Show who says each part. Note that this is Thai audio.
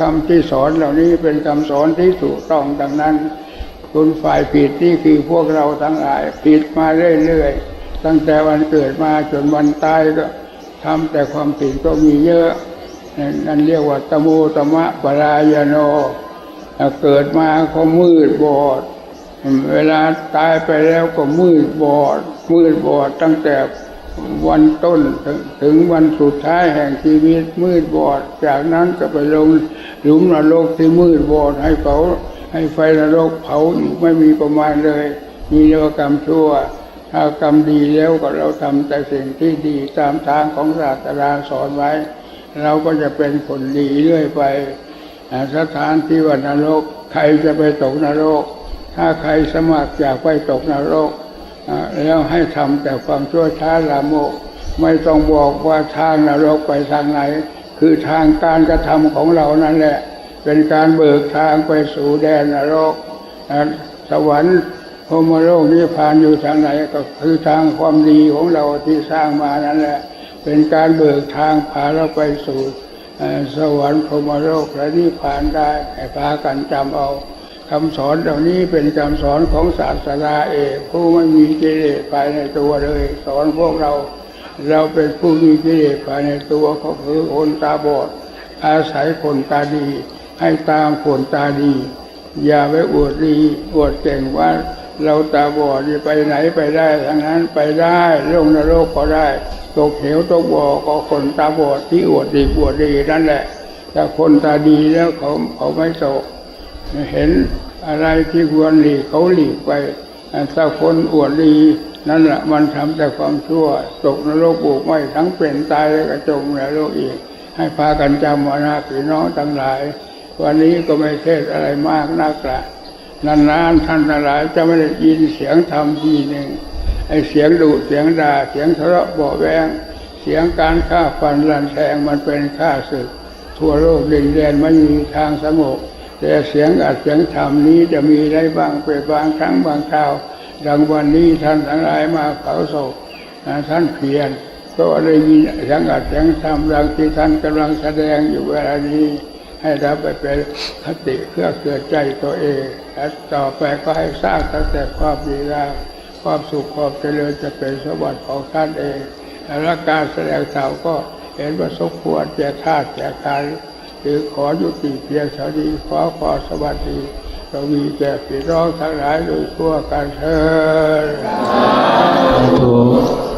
Speaker 1: คำที่สอนเหล่านี้เป็นคำสอนที่ถูกต้องดังนั้น คุณฝ่ายผิดนี่คือพวกเราทั้งหลายผิดมาเรื่อยๆ ตั้งแต่วันเกิดมาจนวันตายก็ทำแต่ความผิดก็มีเยอะ นั่นเรียกว่าตโมตมะปรายโน เกิดมาก็มืดบอด เวลาตายไปแล้วก็มืดบอด มืดบอดตั้งแต่ วันต้นถึงถึงวันสุดท้ายแห่งชีวิตมืดบอด จากนั้นก็ไปลงหลุมนรกที่มืดบอดให้เผาให้ไฟนรกเผาอีกไม่มีประมาณเลย มีเรียกว่ากรรมชั่วถ้ากรรมดีแล้วก็เราทำแต่สิ่งที่ดีตามทางของศาสดาสอนไว้ เราก็จะเป็นคนดีเรื่อยไปสถานที่ว่านรก ใครจะไปตกนรก ถ้าใครสมัครอยากไปตกนรก แล้วให้ทำแต่ความชั่วช้าละโมก ไม่ต้องบอกว่าทางนรกไปทางไหน คือทางการกระทำของเรานั่นแหละ เป็นการเบิกทางไปสู่แดนนรก สวรรค์พรหมโลกนิพพานอยู่ทางไหนก็คือทางความดีของเราที่สร้างมานั่นแหละ เป็นการเบิกทางพาเราไปสู่สวรรค์พรหมโลกและนิพพานได้ให้พากันจำเอา คำสอนเหล่านี้เป็นคำสอนของศาสดาเอกผู้ไม่มีกิเลสภายในตัวเลย สอนพวกเรา เราเป็นผู้มีกิเลสภายในตัวก็คือคนตาบอด อาศัยคนตาดี ให้ตามคนตาดี อย่าไปอวดดีอวดเก่งว่าเราตาบอดไปไหนไปได้ทั้งนั้นไปได้ลงนรกก็ได้ ตกเหวตกบ่อก็คนตาบอดที่อวดดีอวดดีนั่นแหละแต่คนตาดีแล้วเขาเขาไม่ตก เห็นอะไรที่ควรหลีกเขาหลีกไปถ้าคนอวดดี นั่นแหละมันทำแต่ความชั่ว ตกนรกบุกไหมทั้งเป็นตายแล้วก็จมในโลกอีก ให้พากันจำวานาพี่น้องทั้งหลาย วันนี้ก็ไม่เทศอะไรมากนักละนานๆท่านทั้งหลายจะไม่ได้ยินเสียงธรรมทีหนึ่งไอเสียงดุเสียงด่าเสียงทะเลาะเบาแวงเสียงการฆ่าฟันรันแทงมันเป็นฆ่าศึก ทั่วโลกดินแดนไม่มีทางสงบ แต่เสียงอัดเสียงธรรมนี้จะมีได้บ้างไปบางครั้งบางคราว ดังวันนี้ท่านทั้งหลายมาเผาศพอ่าท่านเพียรก็ได้ยินเสียงอัดเสียงธรรมดังที่ท่านกำลังแสดงอยู่เวลานี้ ให้รับไปเป็นคติเพื่อเกิดใจตัวเองและต่อไปก็ให้สร้างตั้งแต่ความดีแล้วความสุขความเจริญจะเป็นสมบัติของท่านเองและการแสดงธรรมก็เห็นว่าสมควรแก่ธาตุแก่การ ถือขอยุติเพียงเท่านี้ขอขอสวัสดีก็มีแก่พี่น้องทั้งหลายโดยทั่วกันเถิด